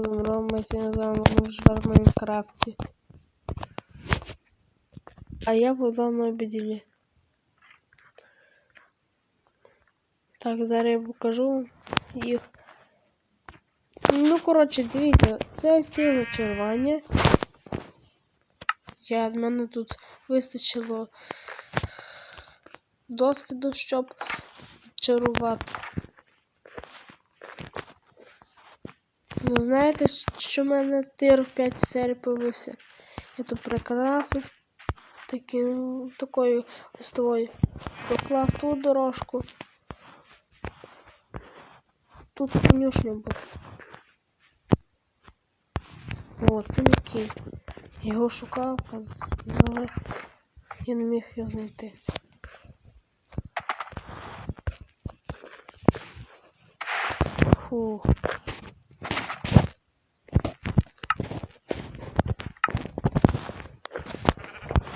Позамром, ми сьогодні з вами будемо в Майнкрафті. А я буду на обіділі. Так, зараз я покажу їх. Ну, коротше, дивіться, це стіл зачарування. Я в мене тут вистачило досвіду, щоб зачарувати. Ну, знаєте, що в мене тир в 5 серій появився? Я тут прикрасив таким, такою листовою. Поклав ту дорожку. Тут конюшня була. О, це мій. Я його шукав, але я не міг його знайти. Фух.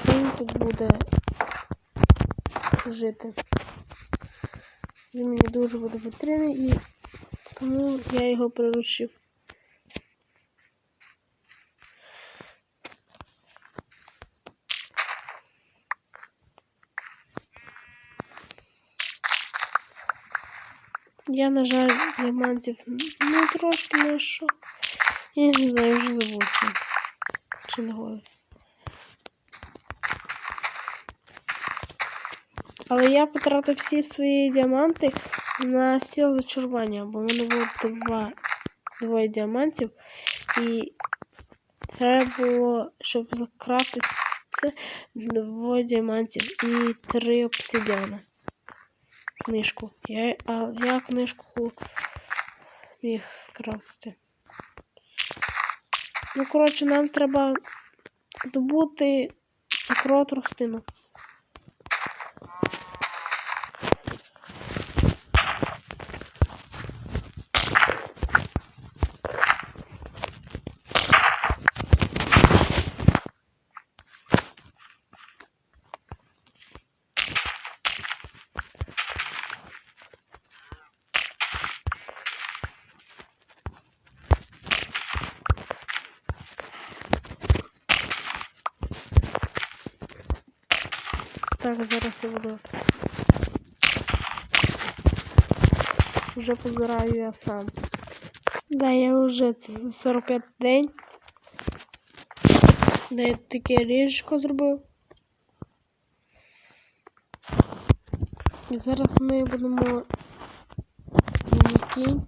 Кінь тут буде жити. Він мені дуже буде потрібний і тому я його приручив. Я, на жаль, діамантів ну трошки знайшов. Я не знаю, вже забувся. Чи не говорю. Але я потратив всі свої діаманти на стіл зачарування, бо в мене було два, двоє діамантів. І треба було, щоб закрафтити це двоє діамантів і три обсидіана. Книжку. Я, а я книжку міг скрафтити. Ну, коротше, нам треба добути цукру тростину. Так, зараз я буду. Вже позираю я сам. Да, я вже 45 день. Да, я таке ріжко зробив. І зараз ми будемо кінь.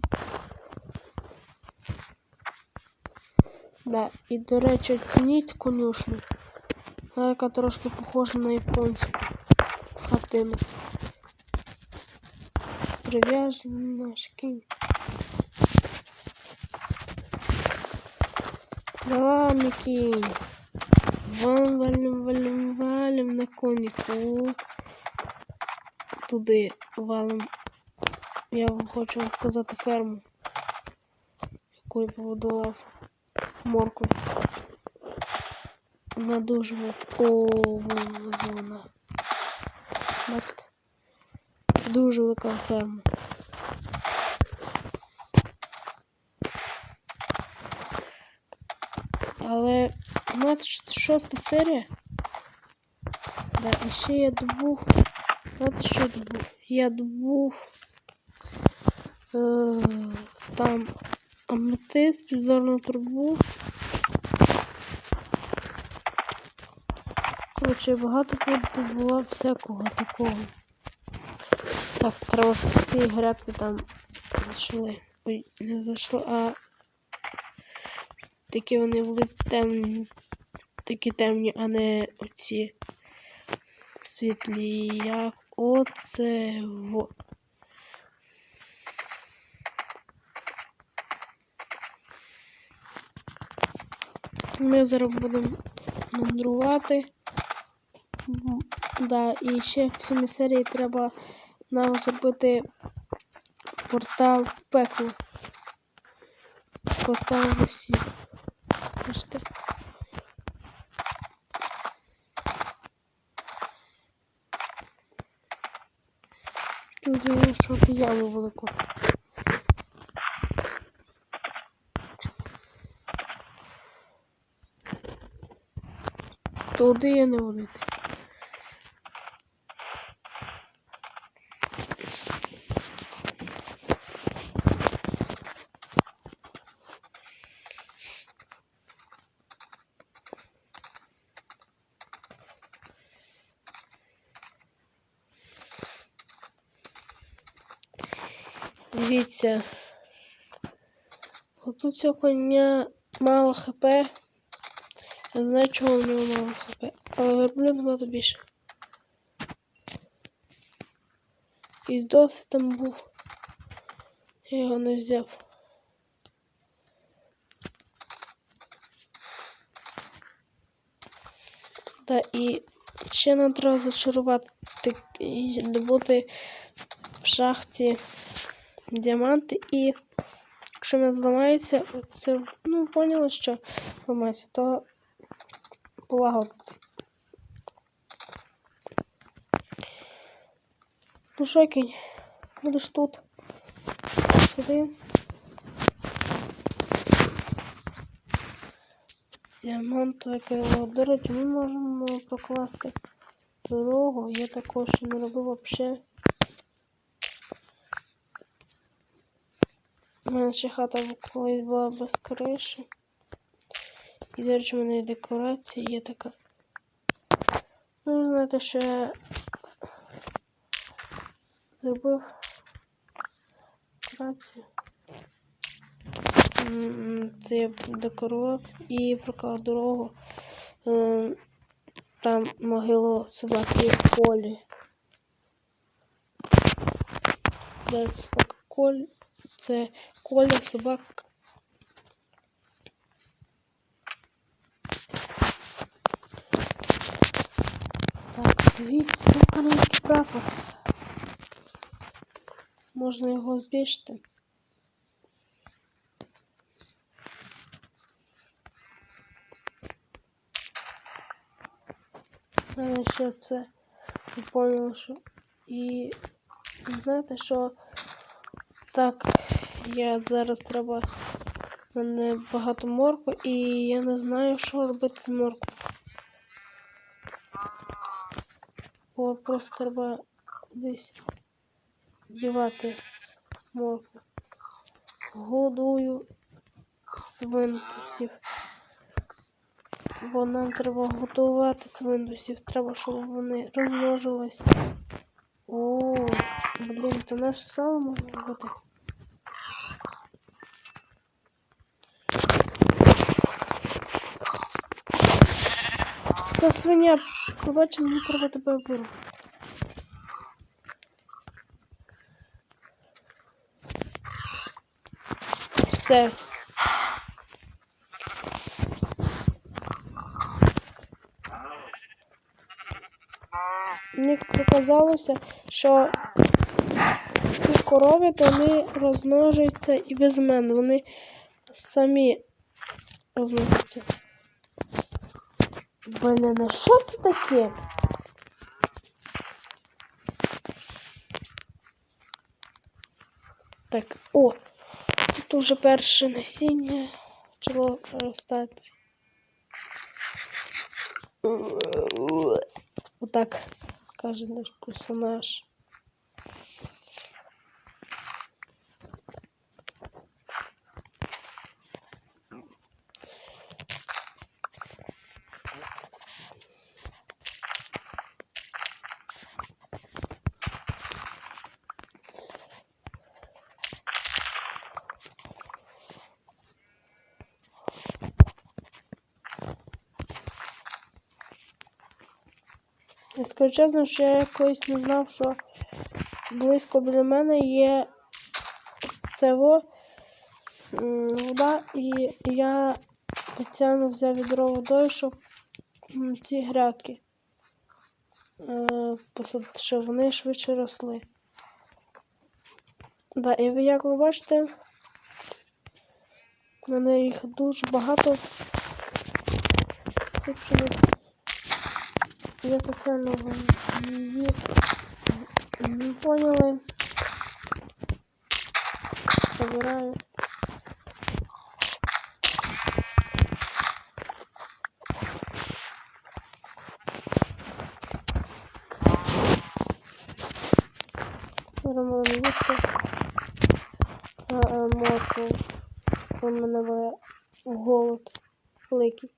Да, і, до речі, оцініть конюшню. Вона яка трошки похожа на японську хатину. Прив'яжений наш кінь. Давай, мій кінь. Валим, валим, валим, на коніку. Туди валим. Я вам хочу показати ферму, яку я побудував моркву. Вона дуже вона. Бачите? Це дуже велика ферма. Але знаєте, шоста серія. Да, і ще я добув. Знаєте, що добув? Я добув е, там аметист, підзорну трубу. Коротше, багато тут було всякого такого. Так, треба всі грядки там зайшли. Ой, не зайшли, а такі вони були темні. Такі темні, а не оці світлі. Як оце во. Ми зараз будемо мандрувати. Да, І ще в цій серії треба нам зробити портал в пекло. Портал в Росі. Бачите? Думаю, що яму велику. Туди я не влити. Дивіться. От у цього коня мало хп. Я знаю, чого у нього мало хп. Але верблюд набагато більше. І досить там був. Я його не взяв. Та і ще нам треба зачарувати і добути в шахті діаманти і якщо він зламається, це ну поняли, що зламається, то полагодити. Ну що, кінь, будеш тут. Сюди. Діамантове крило. До речі, ми можемо прокласти дорогу. Я також не робив взагалі. У мене ще хата колись була без криші. І, до речі, в мене декорація є така. Ну, знаєте, що я зробив декорацію. Це я декорував і проклав дорогу. Ем, Там могило собаки в полі. Де собака коль. Це коля собак. Так, дивіться, тут канадський прапор. Можна його збільшити. Мене ще це поняла, що і знаєте, що так, я зараз треба. У мене багато моркви і я не знаю, що робити з морквою. Бо просто треба кудись дівати моркву. Годую свинтусів. Бо нам треба готувати свинтусів. Треба, щоб вони розмножились. О, блін, то наш сало можна робити. Та свиня, побачимо, мені треба тебе вирвати. Все. Мені показалося, що ці корови то вони розмножуються і без мене. Вони самі розмножуються. Блін, а що це таке? Так, о, тут уже перше насіння почало ростати. Отак каже наш персонаж. Скажу чесно, що я якось не знав, що близько біля мене є село вода, і я спеціально взяв відро водою, щоб ці грядки е, щоб вони швидше росли. Да, і ви, як ви бачите, в мене їх дуже багато. Я пацану її не поняли. Забираю. Беремо місце. Морку. он мене голод великий.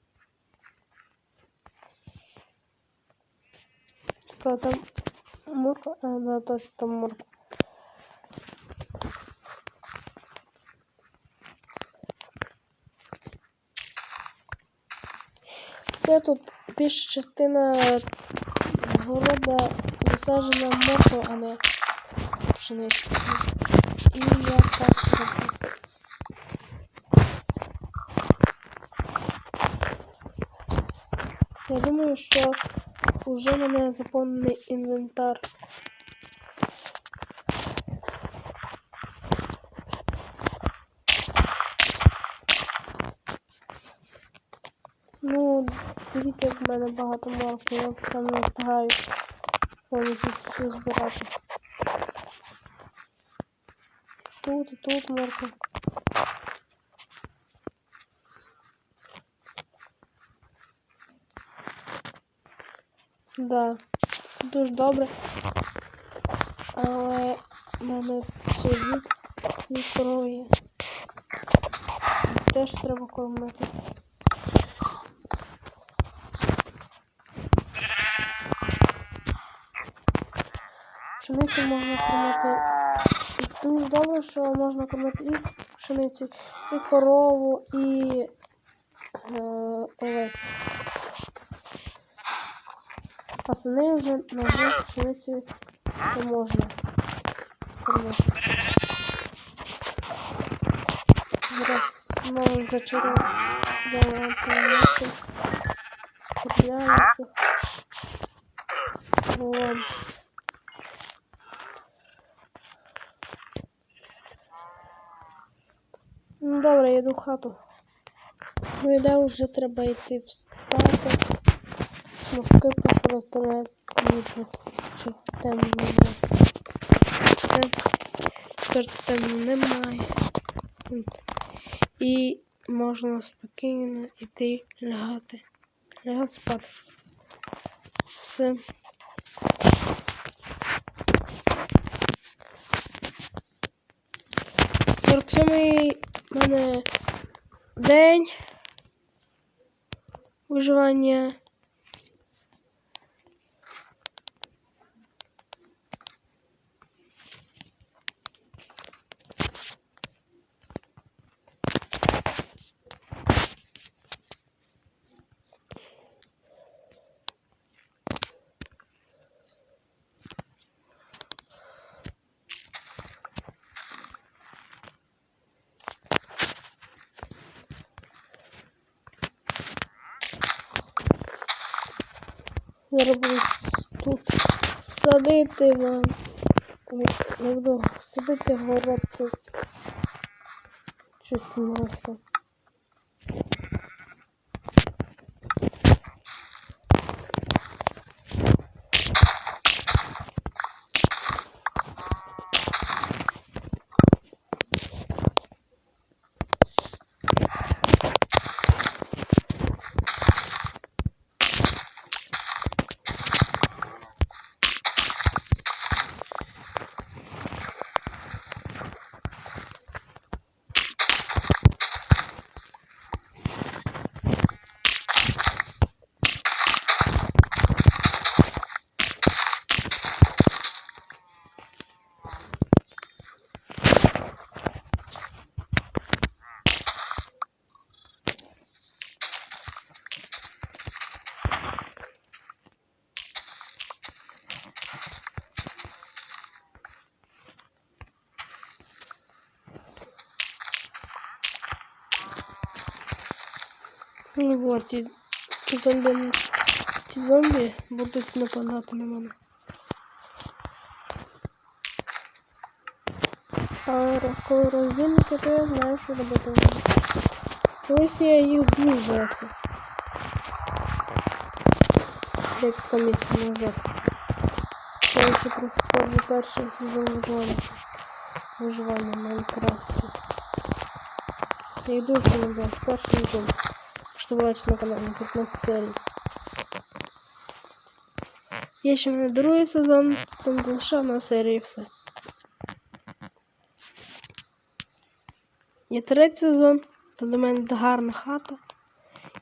Цікаво, там морква, а, да, точно там морква. Все тут більша частина города засаджена морква, а не пшениця. І я так. Я думаю, що вже в мене заповнений інвентар. Ну, дивіться, в мене багато моркви, я там не встигаю повністю все збирати. Тут і тут морква. Да, це дуже добре. Але мене ще є ці корови. Теж треба кормити. Пшеницю можна кормити. Дуже добре, що можна кормити і пшеницю, і корову, і е, овець. А сини вже на жаль, пшеницю не можна кормити. Зараз знову зачарували повністю. Купляються. Вот. Ну, добре, я йду в хату. Ну і вже треба йти встати. Мозки просто не видно, що темно вже. Все. Тепер темно немає. І можна спокійно йти лягати. Лягати спати. Все. Сорок сьомий мене день виживання. Зараз буду тут садити вам. Я буду садити город. Це щось там росте. Ну вот, ці, ці зомбі, ці зомбі будуть нападати на мене. А коли роздільники, то я знаю, що робити. Ось я їх б'ю зовсім. Декілька місяців назад. Я ще проходжу перший сезон виживання. Виживання в Майнкрафті. Я йду ще не був. Перший сезон. что бувають ну, на каналі 15 серій. Є ще мене другий сезон, там лише на серії все. Є третій сезон, то до мене гарна хата.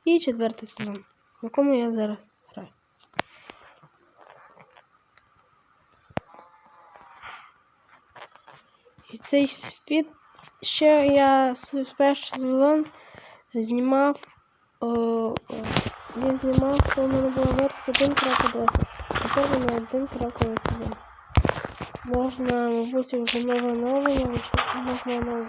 І четвертий сезон, в якому я зараз граю. І цей світ ще я перший сезон знімав о, він знімав, коли в мене була версія 1.10. Тепер вона 1.1. Можна, мабуть, вже нове оновлення, вийшло, можна. Оновлення.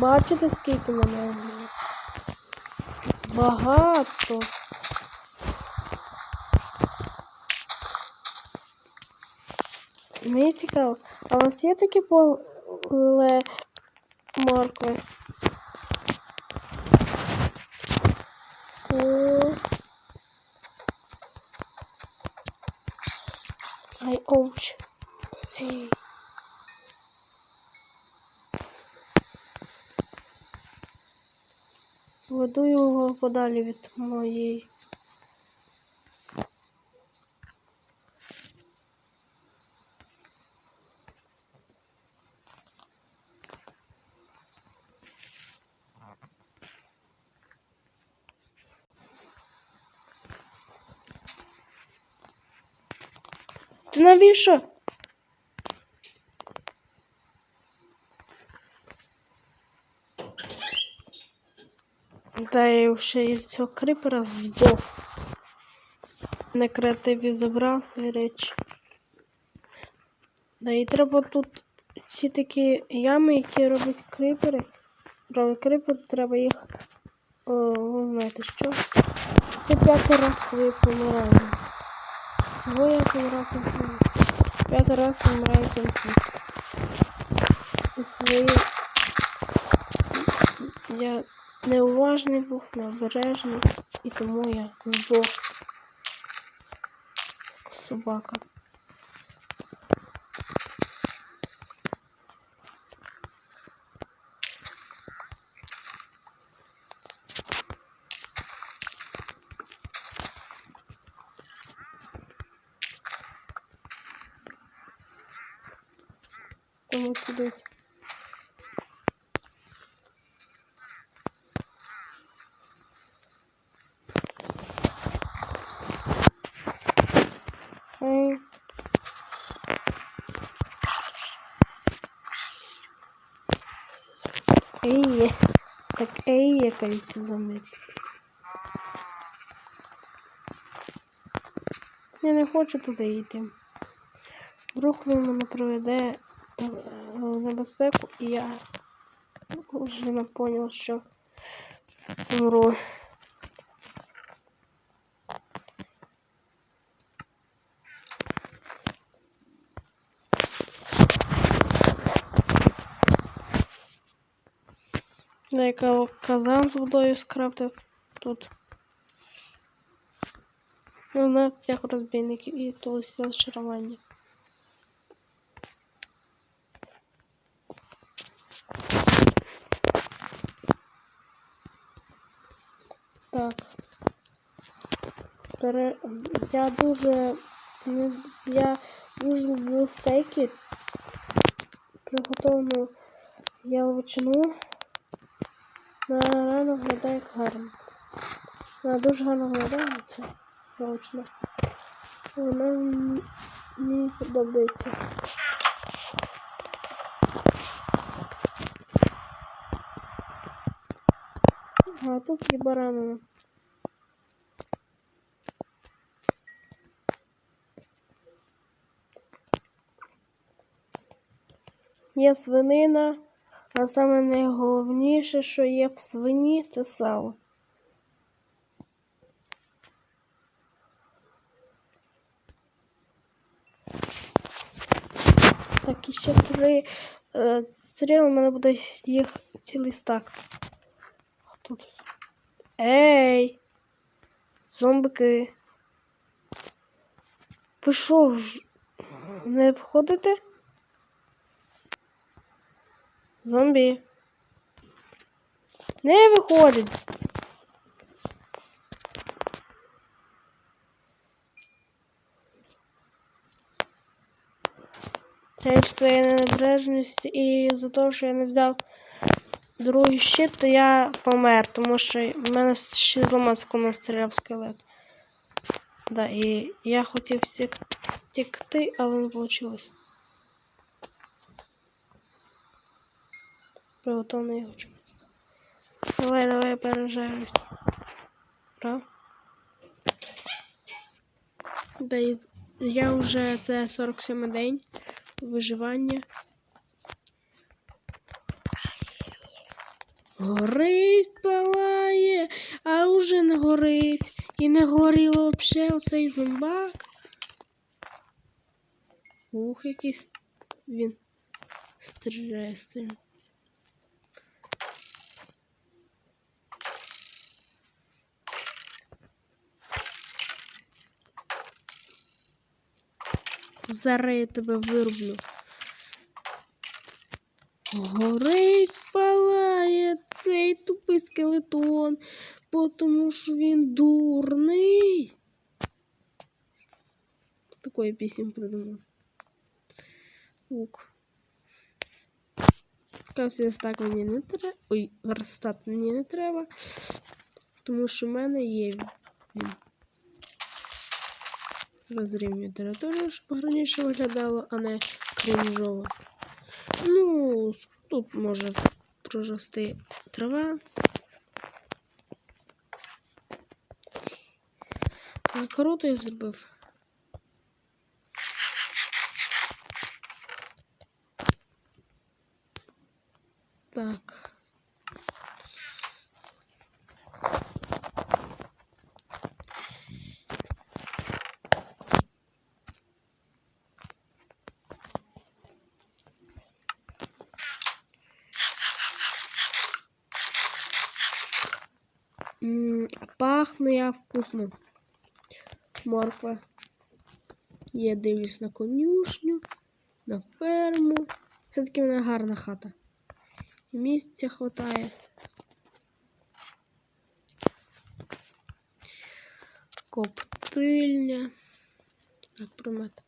Бачите, скільки мене? Багато. Мені а у вас є такі поле моркви? Ай, оуч. Ей. Веду його подалі від моєї. Навіщо? Та я вже із цього крипера здох. На креативі забрав свої речі. Да і треба тут ці такі ями, які роблять крипери. Роблять крипер, треба їх. О, знаєте що? Це п'ятий раз, коли помираю. Помирав конфлікт? П'ятий раз помираю конфлікт. І свої... Я неуважний був, необережний, і тому я здох. Собака. Сюди. Ей. Так ей, якась зомбі. Я не хочу туди йти. Вдруг він мене проведе небезпеку, і я вже не поняла, що умру. Деяка казан з водою скрафтив тут. Ну, на цих розбійників і то розчарування. Так. Я дуже. Я дуже люблю стейки. Приготовлену яловичину. Вона реально виглядає як гарно. Вона дуже гарно виглядає ця яловичина. Вона мені подобається. А тут є баранина. Є свинина, а саме найголовніше, що є в свині, це сало. Так, і ще три е, стріли, у мене буде їх цілий стак. Хто тут? Ей! Зомбики. Ви що ж не входите? Зомбі. Не виходить. Те, що я небрежність і за те, що я не взяв другий щит, то я помер, тому що в мене ще з Ломацького настріляв скелет. Да, і я хотів втікти, але не вийшло. Приготовлений чекати. Давай, давай, переїжджаємось. Ура. Да, і я вже це 47 день виживання. Горить, палає, а вже не горить. І не горіло взагалі оцей зомбак. Ух, якийсь він стресний. Зараз я тебе вирублю. Горить, палає цей тупий скелетон, тому що він дурний. Такої пісень придумав. Лук. Каз так мені не треба. Ой, верстат мені не треба. Тому що в мене є він. Розрівнюю територію, щоб гарніше виглядало, а не кринжово. Ну, тут може прорости трава. Круто я зробив. Так. Вкусно. Морква. Я дивлюсь на конюшню, на ферму. Все-таки в мене гарна хата. І місця хватає. Коптильня. Так, промет.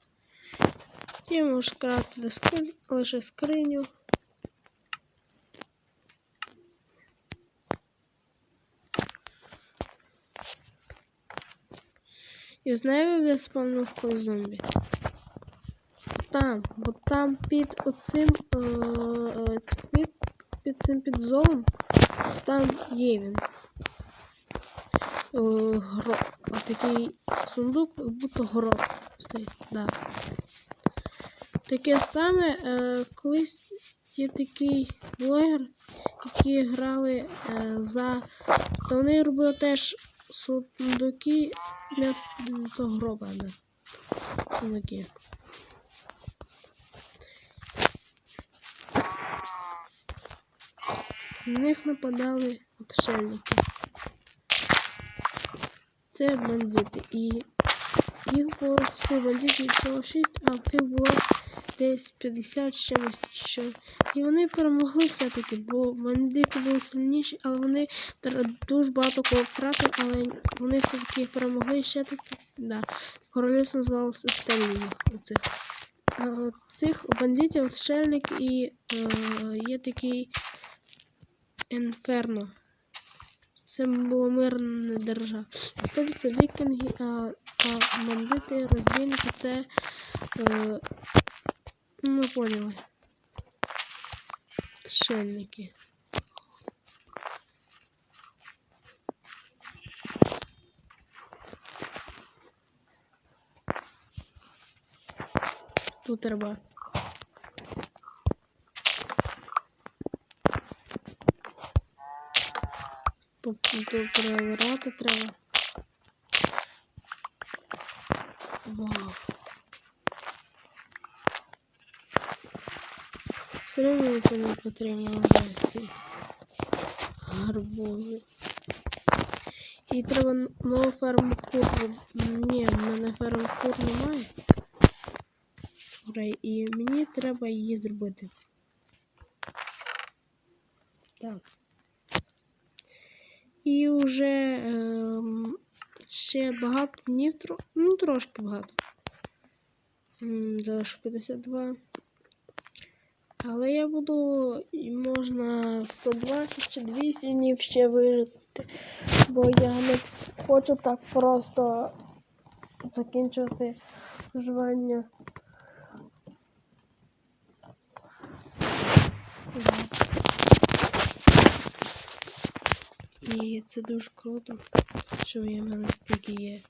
Я можу скрафтити лише скриню. І знаєте, де спавнилось колись зомбі? Там, бо там під оцим е, е, під, під цим підзолом там є він. Е, гро, такий сундук, як будто город стоїть. Да. Таке саме е, колись є такий блогер, які грали е, за. То вони робили теж сундуки для с- того гроба, да. Сундуки. На них нападали отшельники. Це бандити. І їх було цих бандитів всього 6, а в цих було десь 50 з чимось. Що. І вони перемогли все-таки, бо бандити були сильніші, але вони дуже багато кого втратили, але вони все-таки перемогли і ще таки. Да. Королівство називалося Стелінг оцих. Цих бандитів отшельник і е, є такий Інферно. Це було мирна держава. Сталі це вікінги, а, а бандити, розбійники це. Е, ну, поняли. Шельники. Тут треба. Перевіряти треба. Вау. Все одно мені потрібно вже ці гарбузи. І треба нову ферму. Ні, в мене ферми кур немає. Грей, І мені треба її зробити. Так. І вже ем, ще багато днів, ну трошки багато. Залишу 52. Але я буду і можна 120 чи 200 днів ще вижити, бо я не хочу так просто закінчувати виживання. І це дуже круто, що в мене стільки є